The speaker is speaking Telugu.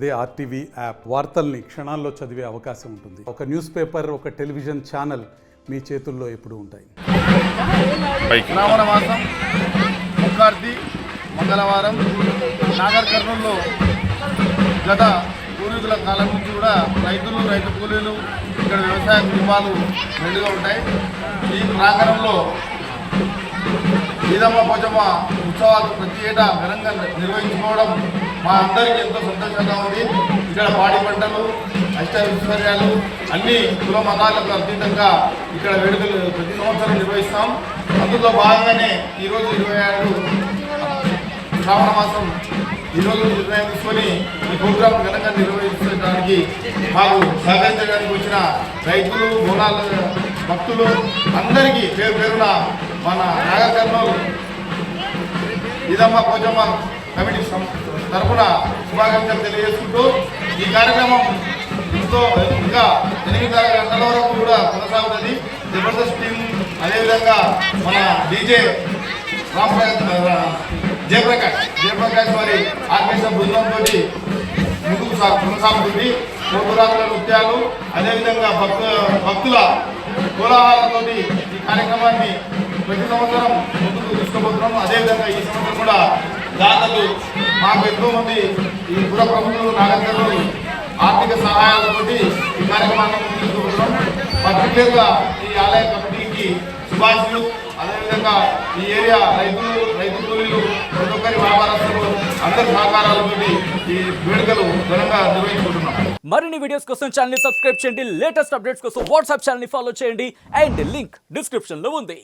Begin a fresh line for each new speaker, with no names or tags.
అదే ఆర్టీవీ యాప్ వార్తల్ని క్షణాల్లో చదివే అవకాశం ఉంటుంది. ఒక న్యూస్ పేపర్ ఒక టెలివిజన్ ఛానల్ మీ చేతుల్లో ఎప్పుడూ ఉంటాయి.
మంగళవారం నాగర్ కర్నూలులో గత పూర్వీకుల కాలం నుంచి కూడా రైతులు రైతు కూలీలు ఇక్కడ వ్యవసాయ కుటుంబాలు మెండుగా ఉంటాయి. ఈ ప్రాంగణంలో ఈదమ్మ పోచమ్మ ఉత్సవాలు ప్రతి ఏటా ఘనంగా నిర్వహించుకోవడం మా అందరికీ ఎంతో సంతోషంగా ఉంది. ఇక్కడ పాడి పంటలు అష్టైశ్వర్యాలు అన్ని కుల మతాలకు అతీతంగా ఇక్కడ వేడుకలు ప్రతి సంవత్సరం నిర్వహిస్తాం. అందులో భాగంగానే ఈరోజు ఇరవై ఆరు శ్రావణ మాసం. ఈరోజు నిర్ణయం తీసుకొని ఈ ప్రోగ్రాం ఘనంగా నిర్వహించడానికి మాకు సహకరించడానికి వచ్చిన రైతులు బోనాల భక్తులు అందరికీ పేరు పేరున మన నాగర్ కర్నూలు ఇదమ్మ పోచమ్మ కమిటీ సం- తరఫున శుభాకాంక్షలు తెలియజేసుకుంటూ ఈ కార్యక్రమం ఎంతో ఇంకా ఎనిమిది గంటల వరకు కూడా కొనసాగుతుంది. జబర్దస్త్ టీం అదేవిధంగా మన డీజే రామప్రకాష్ జయప్రకాష్ జయప్రకాష్ వారి ఆర్కెస్ట్రా బృందంతో ముందుకు సా- కొనసాగుతుంది. కోపురాకుల నృత్యాలు అదేవిధంగా భక్తు భక్తుల కోలాహలంతో ఈ కార్యక్రమాన్ని ప్రతి సంవత్సరం ముందుకు తీసుకుపోతున్నాం. అదేవిధంగా ఈ సంవత్సరం కూడా దాతలు మాకు ఎంతో మంది ఈ పుర ప్రముఖులు నాగరికలు ఆర్థిక సహాయాలతోటి ఈ కార్యక్రమాన్ని ముందుకు తీసుకుపోతున్నాం. పర్టికులర్గా ఈ ఆలయ కమిటీకి శుభాషులు అదేవిధంగా ఈ ఏరియా రైతులు రైతు కూలీలు ప్రతి ఒక్కరి వ్యాపారస్తులు అందరి సహకారాలతోటి ఈ వేడుకలు ఘనంగా నిర్వహించుకుంటున్నాం.
మరిన్ని వీడియోస్ కోసం ఛానల్ సబ్స్క్రైబ్ చేయండి. లేటెస్ట్ అప్డేట్స్ కోసం వాట్సాప్ ఛానల్ ఫాలో చేయండి. అండ్ లింక్ డిస్క్రిప్షన్లో ఉంది.